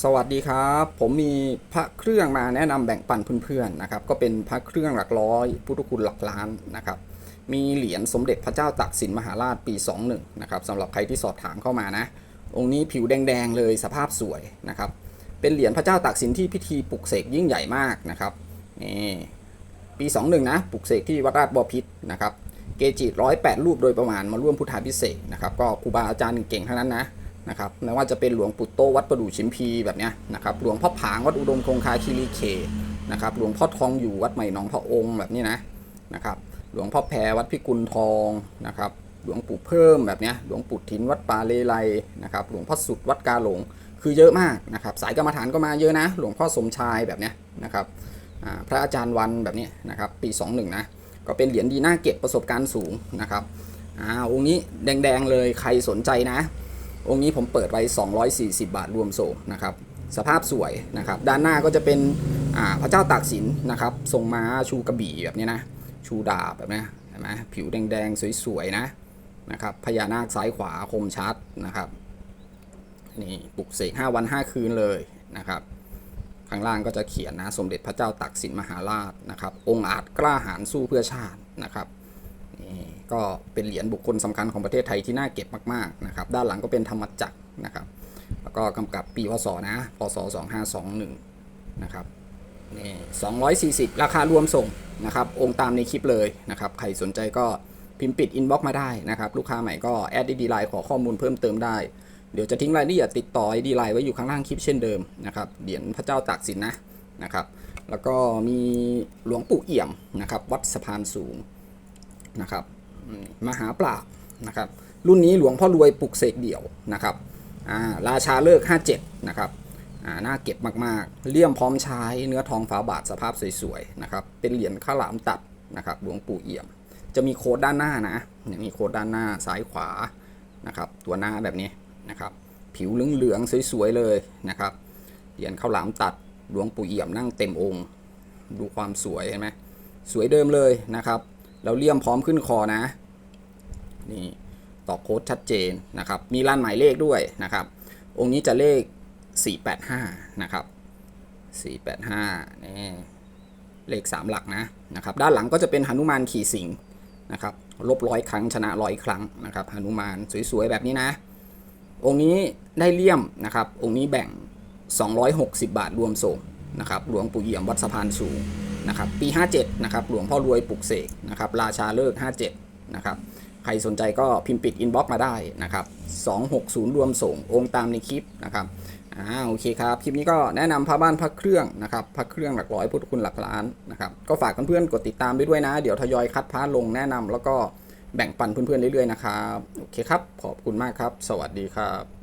สวัสดีครับ ผมมีพระเครื่องมาแนะนำแบ่งปันเพื่อนๆนะครับ ก็เป็นพระเครื่องหลักร้อยพุทธคุณหลักล้านนะครับ มีเหรียญสมเด็จพระเจ้าตากสินมหาราชปี 21 นะครับสำหรับใครที่สอบถามเข้ามานะ องค์นี้ผิวแดงๆเลยสภาพสวยนะครับ เป็นเหรียญพระเจ้าตากสินที่พิธีปลุกเสกยิ่งใหญ่มากนะครับนี่ปี 21 นะปลุกเสกที่วัดราชบพิตรนะครับ เกจิร้อยแปดรูปโดยประมาณมาร่วมพุทธาพิเศษนะครับ ก็ครูบาอาจารย์เก่งๆทั้งนั้นนะ นะครับไม่ว่าจะเป็นหลวงปู่โตวัดประดู่ชิมพีแบบนี้นะครับหลวงพ่อผางวัดอุดมคงคาคิริเคนะครับหลวงพ่อทองอยู่วัดใหม่หนองพระองค์แบบนี้นะนะครับหลวงพ่อแพรวัดพิกุลทองนะครับหลวงปู่เพิ่มแบบนี้หลวงปู่ทินวัดป่าเลไลนะครับหลวงพ่อสุดวัดกาหลงคือเยอะมากนะครับสายกรรมฐานก็มาเยอะนะ หลวงพ่อสมชายแบบนี้นะครับพระอาจารย์วันแบบนี้นะครับปี 21 นะก็เป็นเหรียญดีน่าเก็บประสบการณ์สูงนะครับอ่าองค์นี้แดงๆเลยใครสนใจนะ องค์นี้ผมเปิดไว้ 240 บาทรวมส่งนะครับสภาพสวยนะครับ ด้านหน้าก็จะเป็นพระเจ้าตากสินนะครับทรงม้าชูกระบี่แบบนี้นะ ชูดาบแบบนี้เห็นไหมผิวแดงๆ สวยๆนะนะครับพญานาคซ้ายขวาคมชัดนะครับนี่ปลุกเสก5 วัน 5 คืนเลยนะครับข้างล่างก็จะเขียนนะสมเด็จพระเจ้าตากสินมหาราชนะครับ องค์อาจกล้าหาญสู้เพื่อชาตินะครับ ก็เป็นเหรียญบุคคลสำคัญของประเทศไทยที่น่าเก็บมากๆนะครับ ด้านหลังก็เป็นธรรมจักรนะครับ แล้วก็กำกับปีพศนะ พศ 2521 นะครับนี่240 ราคารวมส่งนะครับ องค์ตามในคลิปเลยนะครับ ใครสนใจก็พิมพ์ปิดอินบ็อกมาได้นะครับ ลูกค้าใหม่ก็แอดดีไลน์ขอข้อมูลเพิ่มเติมได้ เดี๋ยวจะทิ้งรายละเอียดติดต่อดีไลน์ไว้อยู่ข้างล่างคลิปเช่นเดิมนะครับ เหรียญพระเจ้าตากสินนะนะครับ แล้วก็มีหลวงปู่เอี่ยมนะครับ วัดสะพานสูงนะครับ มหาปราบนะครับรุ่นนี้หลวงพ่อรวยปลุกเสกเดี่ยวนะครับาราชาเลิก 57 นะครับน่าเก็บมากๆ เลี่ยมพร้อมใช้เนื้อทองฝาบาทสภาพสวยๆนะครับเป็นเหรียญข้าวหลามตัดนะครับหลวงปู่เอี่ยม จะมีโค้ดด้านหน้านะมีโค้ดด้านหน้าซ้ายขวานะครับตัวหน้าแบบนี้นะครับผิวเหลืองๆสวยๆเลยนะครับเหรียญข้าวหลามตัดหลวงปู่เอี่ยมนั่งเต็มองค์ ดูความสวยเห็นไหมสวยเดิมเลยนะครับ แล้วเลี่ยมพร้อมขึ้นคอนะ นี่ต่อโค้ดชัดเจนนะครับ มีร้านหมายเลขด้วยนะครับ องค์นี้จะเลข 485 นะครับ 485 นี่ เลข 3 หลักนะนะครับ ด้านหลังก็จะเป็นหนุมานขี่สิงนะครับลบร้อยครั้งชนะร้อยครั้งนะครับหนุมานสวยๆ แบบนี้นะ องค์นี้ได้เลี่ยมนะครับ องค์นี้แบ่ง 260 บาทรวมส่งนะครับ หลวงปู่เอี่ยมวัดสะพานสูง นะครับปี 57นะครับหลวงพ่อรวยปลุกเสกนะครับราชาเลิก 57นะครับใครสนใจก็พิมพ์ปิดอินบ็อกมาได้นะครับ260 รวมส่งองค์ตามในคลิปนะครับอ่าโอเคครับคลิปนี้ก็แนะนำพระบ้านพระเครื่องนะครับพระเครื่องหลักร้อยพุทธคุณหลักล้านนะครับก็ฝากเพื่อนๆกดติดตามด้วยด้วยนะ เดี๋ยวทยอยคัดพระลงแนะนำแล้วก็แบ่งปันเพื่อนๆเรื่อยๆนะครับโอเคครับขอบคุณมากครับ สวัสดีครับ